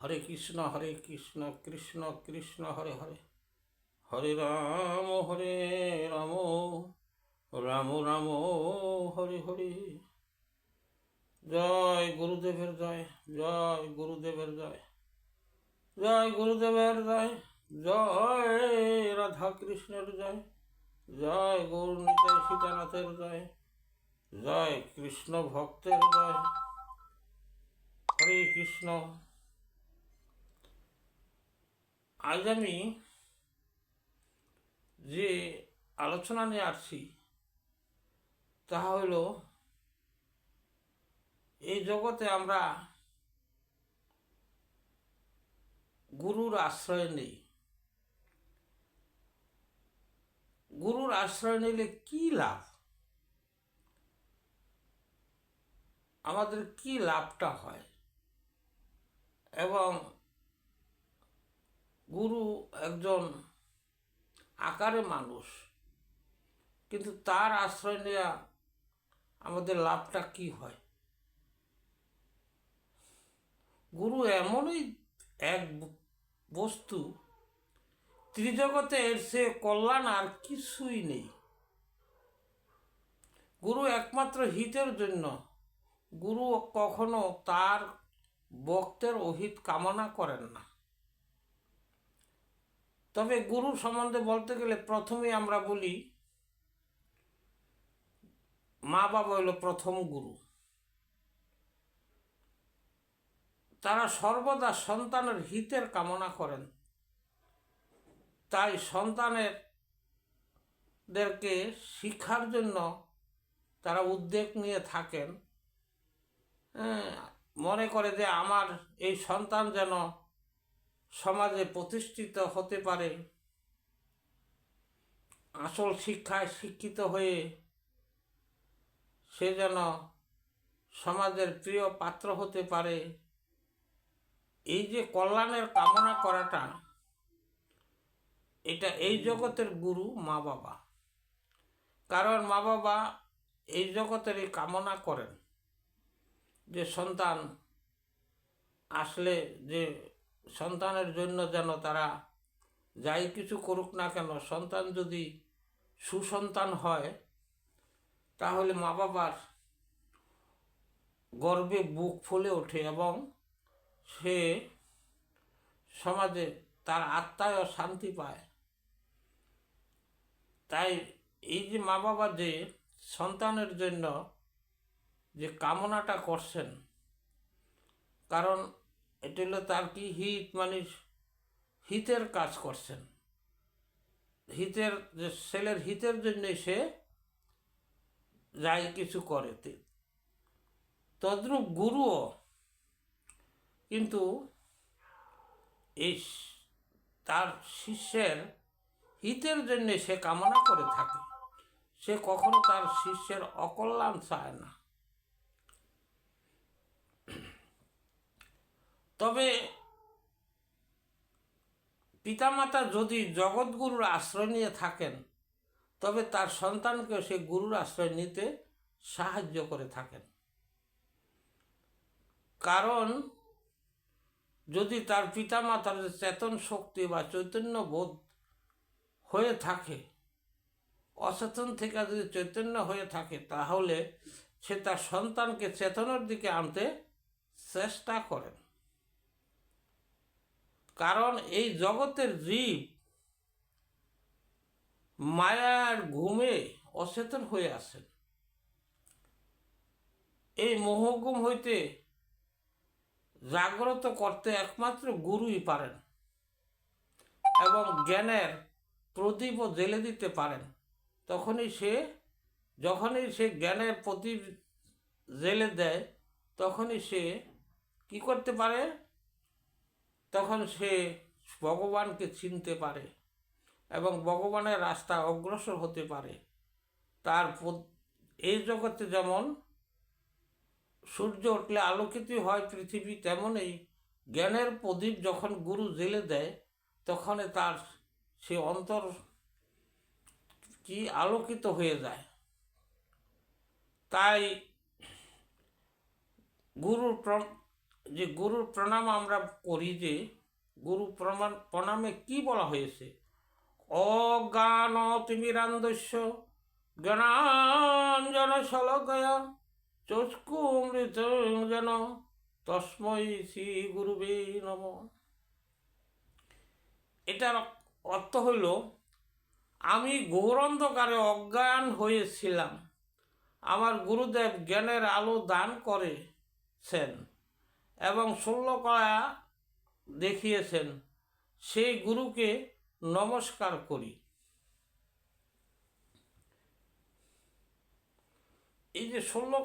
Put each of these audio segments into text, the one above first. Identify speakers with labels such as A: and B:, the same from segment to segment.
A: হরে কৃষ্ণ হরে কৃষ্ণ কৃষ্ণ কৃষ্ণ হরে হরে হরে রাম হরে রাম রাম রাম হরে হরে জয় গুরুদেবের জয় জয় গুরুদেবের জয় জয় গুরুদেবের জয় জয় রাধা কৃষ্ণের জয় জয় গৌর নিতাই সীতানাথের জয় জয় কৃষ্ণ ভক্তের জয় হরে কৃষ্ণ আজ আমি যে আলোচনা নিয়ে আসছি তা হল এই জগতে আমরা গুরুর আশ্রয় নেই গুরুর আশ্রয় নিলে কি লাভ আমাদের কি লাভটা হয় এবং গুরু একজন আকারে মানুষ কিন্তু তার আশ্রয় নেওয়া আমাদের লাভটা কি হয় গুরু এমনই এক বস্তু ত্রিজগতে এর সে কল্যাণ আর কিছুই নেই গুরু একমাত্র হিতের জন্য গুরু কখনো তার বক্তের অহিত কামনা করেন না তবে গুরু সম্বন্ধে বলতে গেলে প্রথমে আমরা বলি মা বাবা হলো প্রথম গুরু তারা সর্বদা সন্তানের হিতের কামনা করেন তাই সন্তানের দেরকে শিক্ষার জন্য তারা উদ্বেগ নিয়ে থাকেন হ্যাঁ, মনে করে যে আমার এই সন্তান যেন সমাজে প্রতিষ্ঠিত হতে পারে আসল শিক্ষায় শিক্ষিত হয়ে সে যেন সমাজের প্রিয় পাত্র হতে পারে এই যে কল্যাণের কামনা করাটা এটা এই জগতের গুরু মা বাবা কারণ মা বাবা এই জগতেরই কামনা করেন যে সন্তান আসলে যে সন্তানের জন্য যেন তারা যাই কিছু করুক না কেন সন্তান যদি সুসন্তান হয় তাহলে মা বাবার গর্বে বুক ফুলে ওঠে এবং সে সমাজে তার আত্মায়ও শান্তি পায় তাই এই যে মা বাবা যে সন্তানের জন্য যে কামনাটা করছেন কারণ এটা হলো তার কি হিত মানে হিতের কাজ করছেন হিতের যে ছেলের হিতের জন্যে সে যাই কিছু করে তদ্রুপ গুরুও কিন্তু এই তার শিষ্যের হিতের জন্যে সে কামনা করে থাকে সে কখনো তার শিষ্যের অকল্যাণ চায় না তবে পিতামাতা যদি জগৎগুরুর আশ্রয় নিয়ে থাকেন তবে তার সন্তানকে সে গুরুর আশ্রয় নিতে সাহায্য করে থাকেন কারণ যদি তার পিতামাতার চেতন শক্তি বা চৈতন্য বোধ হয়ে থাকে অচেতন থেকে যদি চৈতন্য হয়ে থাকে তাহলে সে তার সন্তানকে চেতনার দিকে আনতে চেষ্টা করেন কারণ এই জগতের জীব মায়ার ঘুমে অচেতন হয়ে আছেন এই মোহগুম হইতে জাগ্রত করতে একমাত্র গুরুই পারেন এবং জ্ঞানের প্রদীপও জেলে দিতে পারেন তখনই সে যখনই সে জ্ঞানের প্রদীপ জেলে দেয় তখনই সে কি করতে পারে তখন সে ভগবানকে চিনতে পারে এবং ভগবানের রাস্তা অগ্রসর হতে পারে তার এই জগতে যেমন সূর্য উঠলে আলোকিত হয় পৃথিবী তেমনই জ্ঞানের প্রদীপ যখন গুরু জেলে দেয় তখন তার সে অন্তর কি আলোকিত হয়ে যায় তাই গুরুর যে গুরুর প্রণাম আমরা করি যে গুরু প্রমাণ প্রণামে কি বলা হয়েছে অজ্ঞান তিমিরান্দস্য জ্ঞানাঞ্জন গয়া চক্ষু অমৃত যেন তস্ময় শ্রী গুরুবে নম এটার অর্থ হইল আমি গৌরন্ধকারে অজ্ঞান হয়েছিলাম আমার গুরুদেব জ্ঞানের আলো দান করেছেন এবং ষোলো দেখিয়েছেন সেই গুরুকে নমস্কার করি এই যে ষোলো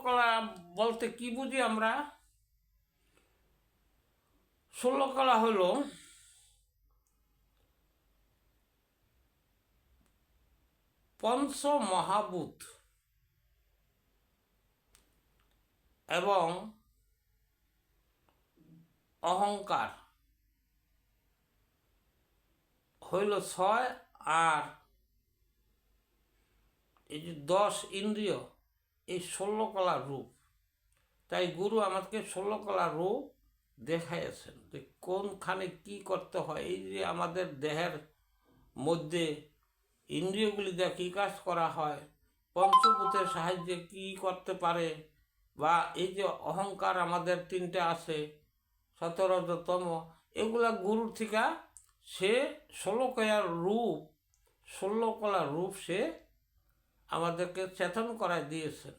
A: বলতে কি বুঝি আমরা ষোলো কলা হলো পঞ্চ এবং অহংকার হইল ছয় আর এই যে দশ ইন্দ্রিয় এই ষোলো রূপ তাই গুরু আমাকে ষোলো রূপ দেখাইয়াছেন যে কোনখানে কি করতে হয় এই যে আমাদের দেহের মধ্যে ইন্দ্রিয়গুলি দেখ কী কাজ করা হয় পঞ্চভূতের সাহায্যে কি করতে পারে বা এই যে অহংকার আমাদের তিনটে আছে সতেরোতম এগুলা গুরু থেকে সে ষোলকয়ার রূপ ষোলো রূপ সে আমাদেরকে চেতন করায় দিয়েছেন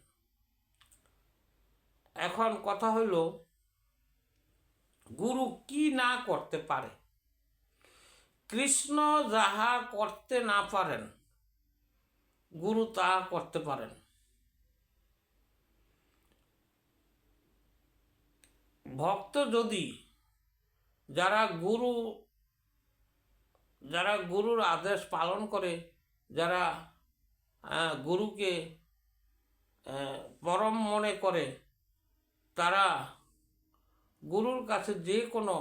A: এখন কথা হইল গুরু কি না করতে পারে কৃষ্ণ যাহা করতে না পারেন গুরু তা করতে পারেন ভক্ত যদি যারা গুরু যারা গুরুর আদেশ পালন করে যারা গুরুকে পরম মনে করে তারা গুরুর কাছে যে কোনো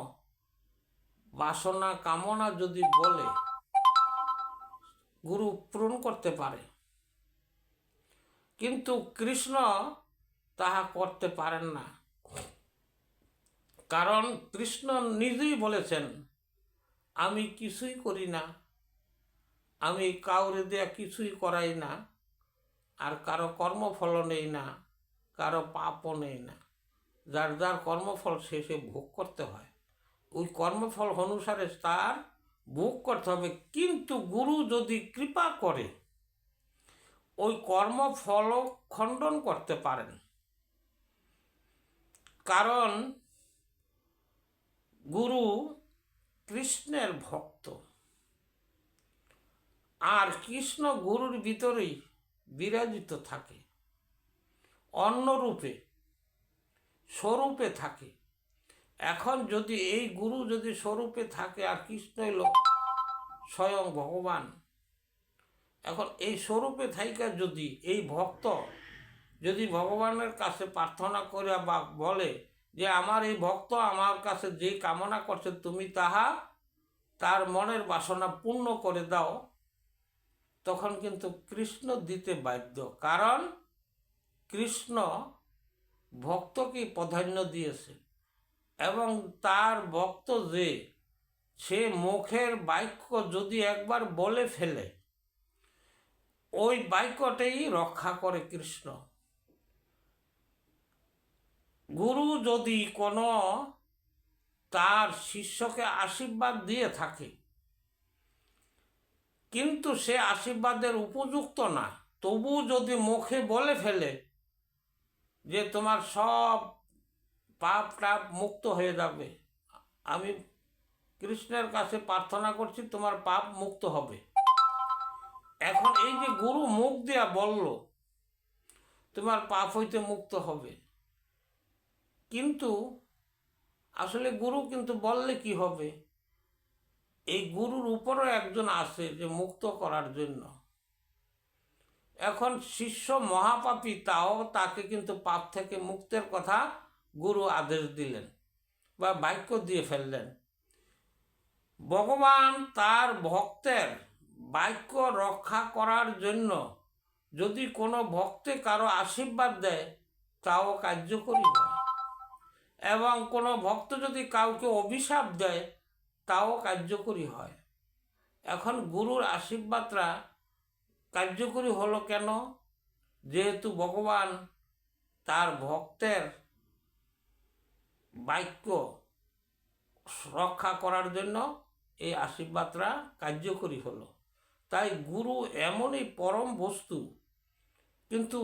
A: বাসনা কামনা যদি বলে গুরু পূরণ করতে পারে কিন্তু কৃষ্ণ তাহা করতে পারেন না কারণ কৃষ্ণ নিজেই বলেছেন আমি কিছুই করি না আমি কাউরে দেয়া কিছুই করাই না আর কারো কর্মফল নেই না কারো পাপও নেই না যার যার কর্মফল শেষে ভোগ করতে হয় ওই কর্মফল অনুসারে তার ভোগ করতে হবে কিন্তু গুরু যদি কৃপা করে ওই কর্মফল খণ্ডন করতে পারেন কারণ গুরু কৃষ্ণের ভক্ত আর কৃষ্ণ গুরুর ভিতরেই বিরাজিত থাকে অন্যরূপে স্বরূপে থাকে এখন যদি এই গুরু যদি স্বরূপে থাকে আর কৃষ্ণই লোক স্বয়ং ভগবান এখন এই স্বরূপে থাইকা যদি এই ভক্ত যদি ভগবানের কাছে প্রার্থনা করে বা বলে যে আমার এই ভক্ত আমার কাছে যে কামনা করছে তুমি তাহা তার মনের বাসনা পূর্ণ করে দাও তখন কিন্তু কৃষ্ণ দিতে বাধ্য কারণ কৃষ্ণ ভক্তকে প্রাধান্য দিয়েছে এবং তার ভক্ত যে সে মুখের বাক্য যদি একবার বলে ফেলে ওই বাক্যটাই রক্ষা করে কৃষ্ণ গুরু যদি কোনো তার শিষ্যকে আশীর্বাদ দিয়ে থাকে কিন্তু সে আশীর্বাদের উপযুক্ত না তবু যদি মুখে বলে ফেলে যে তোমার সব পাপ টাপ মুক্ত হয়ে যাবে আমি কৃষ্ণের কাছে প্রার্থনা করছি তোমার পাপ মুক্ত হবে এখন এই যে গুরু মুখ দেয়া বলল তোমার পাপ হইতে মুক্ত হবে কিন্তু আসলে গুরু কিন্তু বললে কি হবে এই গুরুর উপরও একজন আসে যে মুক্ত করার জন্য এখন শিষ্য মহাপাপী তাও তাকে কিন্তু পাপ থেকে মুক্তের কথা গুরু আদেশ দিলেন বা বাক্য দিয়ে ফেললেন ভগবান তার ভক্তের বাক্য রক্ষা করার জন্য যদি কোনো ভক্তে কারো আশীর্বাদ দেয় তাও কার্যকরী হয় এবং কোনো ভক্ত যদি কাউকে অভিশাপ দেয় তাও কার্যকরী হয় এখন গুরুর আশীর্বাদরা কার্যকরী হলো কেন যেহেতু ভগবান তার ভক্তের বাক্য রক্ষা করার জন্য এই আশীর্বাদরা কার্যকরী হলো তাই গুরু এমনই পরম বস্তু কিন্তু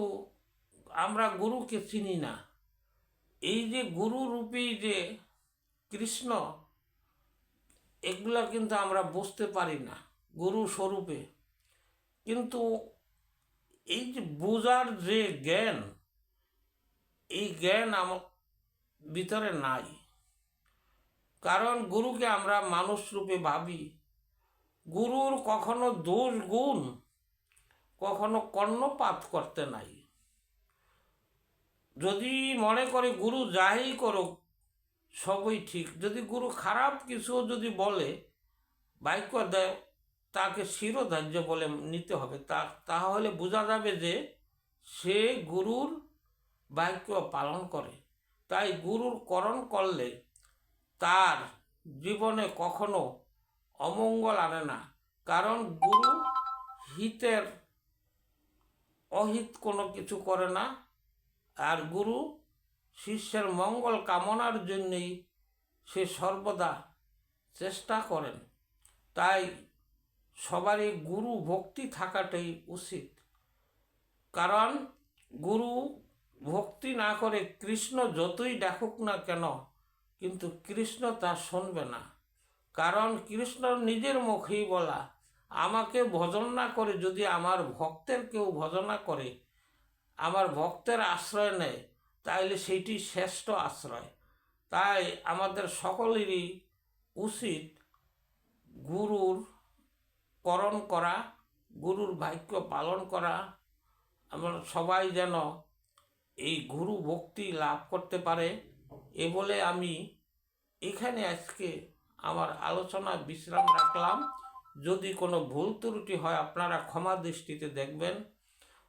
A: আমরা গুরুকে চিনি না এই যে গুরুরূপী যে কৃষ্ণ এগুলা কিন্তু আমরা বুঝতে পারি না গুরু স্বরূপে কিন্তু এই যে বোঝার যে জ্ঞান এই জ্ঞান আমার ভিতরে নাই কারণ গুরুকে আমরা মানুষ রূপে ভাবি গুরুর কখনো দোষ গুণ কখনো কর্ণপাত করতে নাই যদি মনে করে গুরু যাই করুক সবই ঠিক যদি গুরু খারাপ কিছু যদি বলে বাইক দেয় তাকে শিরোধার্য বলে নিতে হবে তা তাহলে বোঝা যাবে যে সে গুরুর বাক্য পালন করে তাই গুরুর করণ করলে তার জীবনে কখনো অমঙ্গল আনে না কারণ গুরু হিতের অহিত কোনো কিছু করে না আর গুরু শিষ্যের মঙ্গল কামনার জন্যেই সে সর্বদা চেষ্টা করেন তাই সবারই গুরু ভক্তি থাকাটাই উচিত কারণ গুরু ভক্তি না করে কৃষ্ণ যতই দেখুক না কেন কিন্তু কৃষ্ণ তা শুনবে না কারণ কৃষ্ণ নিজের মুখেই বলা আমাকে ভজন না করে যদি আমার ভক্তের কেউ ভজনা করে আমার ভক্তের আশ্রয় নেয় তাইলে সেটি শ্রেষ্ঠ আশ্রয় তাই আমাদের সকলেরই উচিত গুরুর করণ করা গুরুর বাক্য পালন করা আমরা সবাই যেন এই গুরু ভক্তি লাভ করতে পারে এ বলে আমি এখানে আজকে আমার আলোচনা বিশ্রাম রাখলাম যদি কোনো ভুল ত্রুটি হয় আপনারা ক্ষমা দৃষ্টিতে দেখবেন